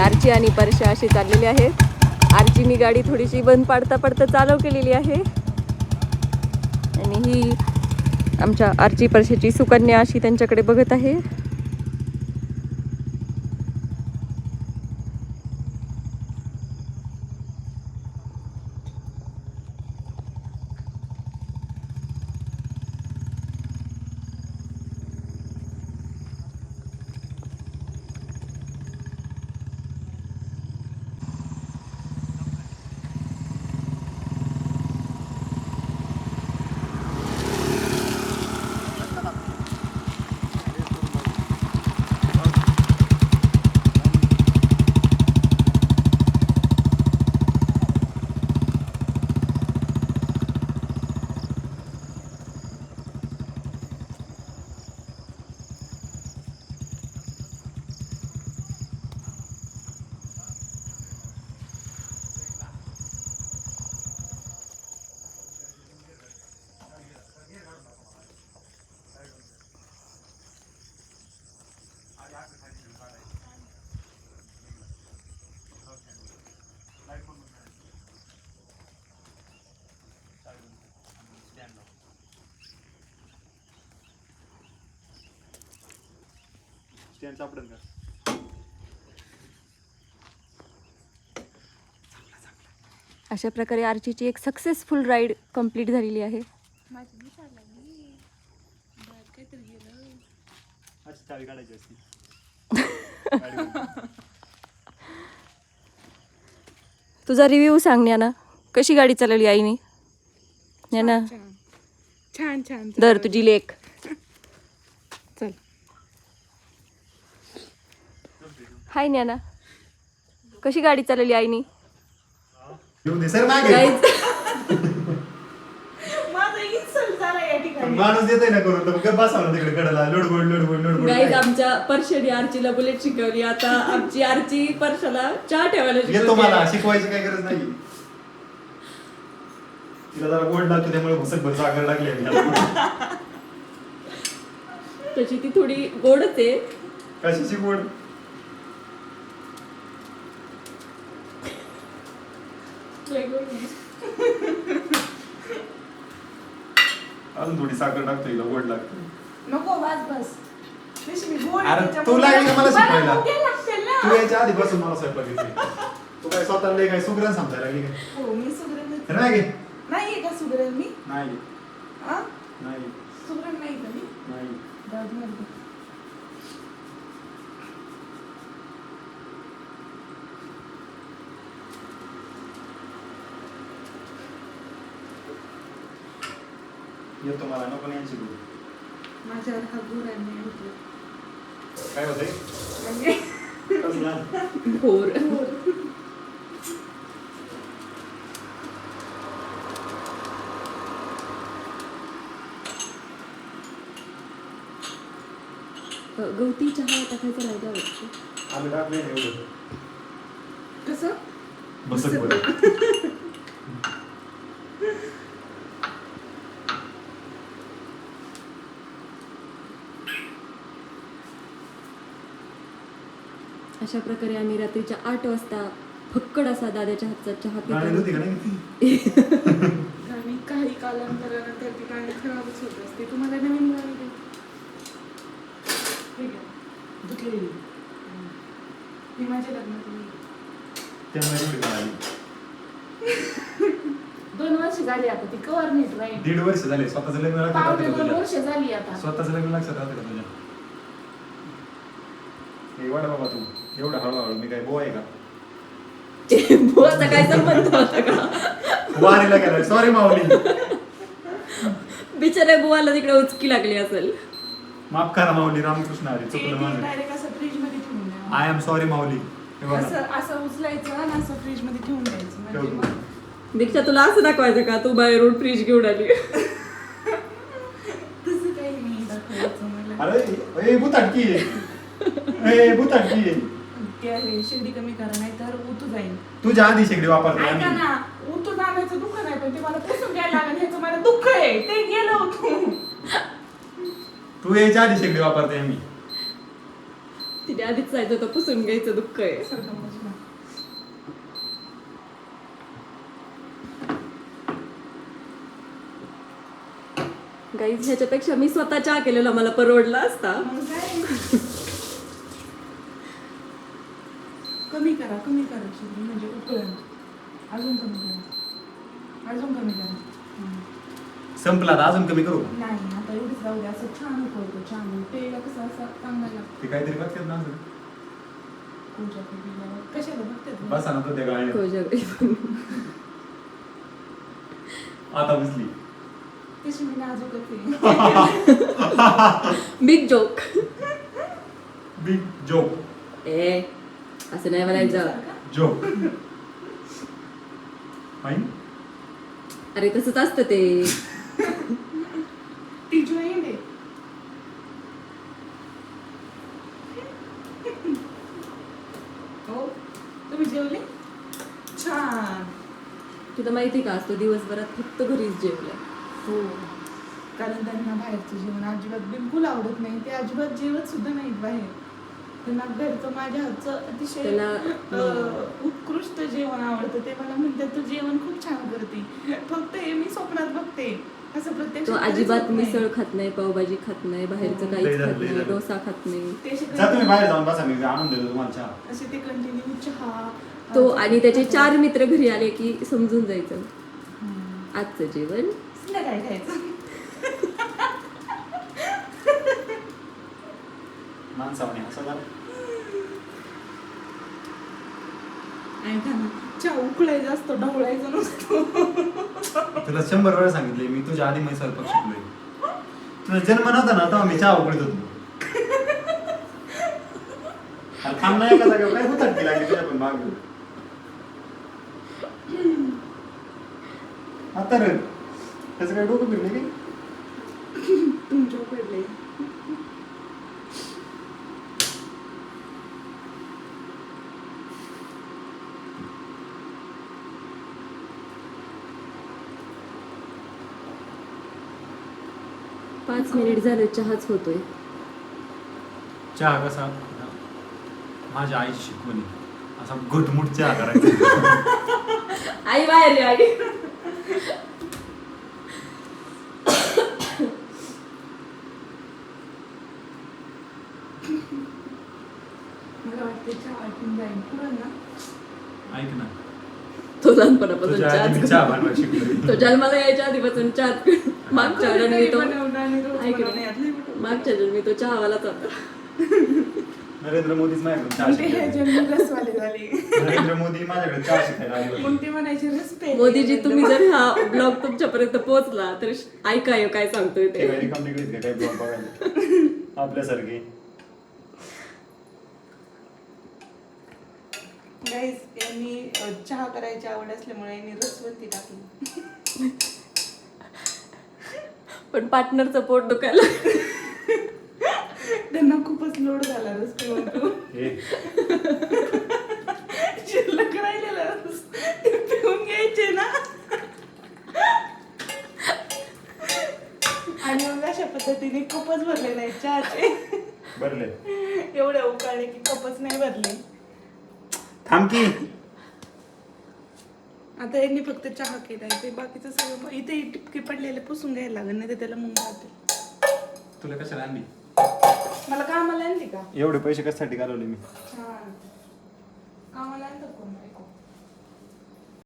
आरची आणि परशा असे चाललेले आहेत. आरचीनी गाडी थोडीशी बंद पाडता पाडता चालव केलेली आहे. आणि ही आमच्या आरची परशाची सुकन्या अशी त्यांच्याकडे बघत आहे. स्टँड सापडेल का अशा प्रकारे आरचीची एक सक्सेसफुल राईड कंप्लीट झालेली आहे. अच्छा चावी काढायची असती. तुझा रिव्ह्यू सांग ना कशी गाडी चालवली आईने? ना छान छान दर तुझी लेक हाय ज्ञाना कशी गाडी चालवली आईने? गाईज आमच्या परशाने आरचीला बुलेट शिकवली. आता आमची आरची परशाला चहा ठेवायला येतो मला शिकवली शिकवायची काही गरज नाही. तिला जरा गोड लागतो त्यामुळे भुसक भर साखर लागली ती थोडी गोडच आहे. कशाची गोड? अजून थोडी साखर टाकतो हिला गोड लागतो. नको बस बस. तशी मी गोड अरे तू लागली का मला शिकवायला? ना. तू आधीपासून मला स्वयंपाक येते. तू काय स्वतःला लय काय सुग्रण समजायला लागली काय? हो मी सुगरण नाही. गे नाहीये का सुगरण मी? नाही. हा नाही. सुगरण नाही का मी? नाही. जाऊ दे मला. येतो मला नको यांची गोड माझ्यावर हा होतो काय भोर गवती चहा टाकायचा राहिला वाटतं आम्ही टाकले कसं बसत अशा प्रकारे आम्ही रात्रीच्या आठ वाजता फक्कड असा दादाच्या हातचा चहा पितो गाणी काही कालांतरानंतर ती गाणी खराबच होत असते. तुम्हाला नवीन गाणी माझ्या लग्नात. दोन वर्ष झाली आता ती कवर नीट राहील दीड वर्ष झाले. स्वतःचं लग्न लक्षात दोन वर्ष झाली आता. स्वतःचं लग्न लक्षात राहतं का तुझ्या? बाबा तू. एवढं हळूहळू मी काय बोवा आहे का बुवाचा काय संबंध होता का? वारीला गेला. सॉरी माऊली. बिचाऱ्या बुवाला तिकडे उचकी लागली असेल. माफ करा माऊली. रामकृष्ण हरी चुकलं माझं. डायरेक्ट असं फ्रीजमध्ये ठेवून द्या. आय एम सॉरी माऊली. हे बघा. असं असं उचलायचं आणि असं फ्रीजमध्ये ठेवून द्यायचं. म्हणजे ठेवतो. मग दीक्षा तुला असं दाखवायचं का? तू बाहेरून फ्रीज घेऊन आली. तसं काही नाही दाखवायचं मला. अरे ए भूताटकी ए भूताटकी ते शेगडी कमी करा नाही तर उतू जाईल तुझ्या आधी शेगडी वापरते ऐका आम्ही. ना उतू आणायचं दुःख नाही पण ते मला पुसून घ्यायला लागेल ह्याचं मला दुःख आहे. ते गेलं होतं. तू यायच्या आधी शेगडी वापरते आम्ही. तिने आधीच जायचं होतं पुसून घ्यायचं दुःख आहे. सारखं मजमा. गाईज ह्याच्यापेक्षा मी स्वतः चहा केलेला मला परवडला असता. मग काय कमी करा कमी करा शिकली म्हणजे उकळण. अजून कमी करा. अजून कमी करा. संपला आता अजून कमी करू नाही आता एवढीच जाऊ दे. असं छान उकळतो छान. पेला कसं असं चांगला लागतो. ते काहीतरी बघतात ना असं. तुमच्या पिढीला कशाला बघतात? बसा ना तो त्या गाळ्यात. कोजागरी. आता बसली. तशी मी नाजूकच आहे बिग जोक बिग जोक ए. असं नाही म्हणायचं. जोक फाईन अरे तसंच असतं ते. ती आहे. हो तुम्ही जेवले? छान. तुला माहिती का असतो दिवसभरात फक्त घरीच जेवलं हो. कारण त्यांना बाहेरचं जेवण अजिबात बिलकुल आवडत नाही. ते अजिबात जेवत सुद्धा नाहीत बाहेर. त्यांना घरचं माझ्या हातचं अतिशय अं, उत्कृष्ट जेवण आवडतं. ते मला म्हणतात तू जेवण खूप छान करते. फक्त हे मी स्वप्नात बघते. असं प्रत्यक्ष तो अजिबात मिसळ खात नाही पावभाजी खात नाही बाहेरचं हो. काहीच खात नाही. डोसा खात नाही. ते असे जा तुम्ही बाहेर जाऊन बसा मी आणून देतो तुम्हाला चहा. असे ते कंटिन्यू चहा तो आणि त्याचे चार मित्र घरी आले की समजून जायचं. आजचं जेवण. संध्याकाळी खायचं. असं झालं. ऐका ना चहा उकळायचा असतो ढवळायचा नसतो. तुला शंभर वेळा सांगितले मी तुझ्या आधी मी स्वयंपाक शिकलोय. तुझा जन्म नव्हता ना तेव्हा मी चहा उकळीत होतो. जागेवर काय होतात की लागली तुझ्या पण माग? आता रे त्याचं काय डोकं फिरले की तुमच्या पडले पाच मिनिट झालं चहाच होतोय. चहा कसा? माझ्या आईची शिकवणी असा घुटमुट चहा करायचा. आई बाहेर ये, आई. मला वाटते चहा वाटून जाईल. पुरण ना? ऐक ना. तो लहानपणापासून तुझ्या आधी मी चहा चहाच बनवायला तो जन्माला यायच्या आधीपासून चहाच मागच्या जन्मी तो रोज कुठं. मागच्या जन्मी तो चहावालाच होता नरेंद्र मोदीच माझ्याकडे चहा हे शिकायला रसवाले झाले नरेंद्र मोदी माझ्याकडे चहा शिकायला आले होते. मोदीजी तुम्ही जर हा ब्लॉग तुमच्यापर्यंत पोहोचला तर ऐका हे काय सांगतोय ते ते काही निघलीत का काही ब्लॉग बघायला आपल्यासारखे यांनी अ, चहा करायची आवड असल्यामुळे यांनी रसवंती टाकली पण पार्टनरचं पोट दुखायला त्यांना खूपच लोड झाला रस पिऊन पिऊन. हे. शिल्लक राहिलेला ते पिऊन घ्यायचे ना. आणि मग अशा पद्धतीने कपच भरले नाही चहाचे. भरले. एवढे उकाळले की कपच नाही भरले. थांब की. आता यांनी फक्त चहा केलाय ते बाकीचं सगळं मग इथे टिपके पडलेले पुसून घ्यायला लागेल नाही तर त्याला मग राहते तुला कशाला आणली? मला कामाला आणली का? एवढे पैसे कशासाठी घालवले मी? छान कामाला आणतात कोण?